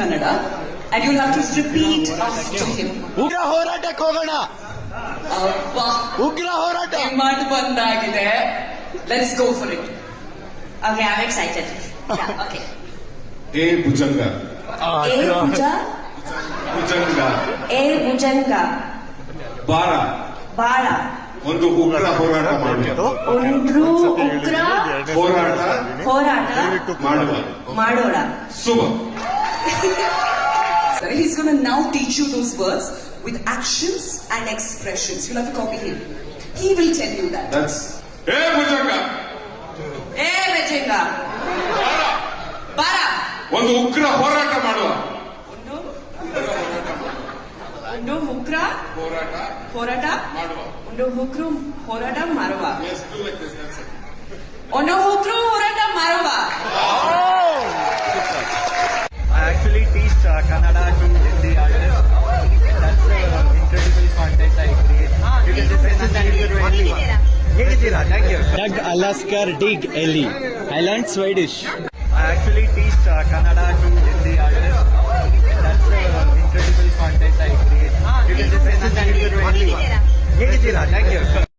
Kannada, and you'll have to repeat after him. ಉಗ್ರ ಹೋರಾಟಕ್ಕೆ ಹೋಗೋಣ ಅಬ್ಬಾ ಉಗ್ರ ಹೋರಾಟ ನಿಮ್ಮದು ಬಂದಾಗಿದೆ let's go for it Okay, I'm excited. Yeah, okay. A Bhujanga A Bhuja, Bhujanga A Bhujanga, ಬಾರ Bala, ಒಂದು ಉಗ್ರ ಹೋರಾಟ ಮಾಡುವ Undru Ukra, ಹೋರಾಟ Horata, ಮಾಡುವ Madora. Shubha Sir, he's going to now teach you those words with actions and expressions. You'll have to copy him. He will tell you that. That's A Bhujanga A Bhujanga, Bara, ಒಂದು ಉಗ್ರ ಹೋರಾಟ ಮಾಡುವ Undu, Undu Hukra, ಹೋರಾಟ Horata, ಮಾಡುವ Undu Hukru, Horata, Marwa. Yes, Canada to Hindi artists. That's uh, an incredible content I create. You can just Hegiddira, thank you. Doug Alaskar Dig Eli. I learned Swedish. I actually teach uh, Kannada to Hindi artists. That's uh, an incredible content I create. You can just Hegiddira, thank you.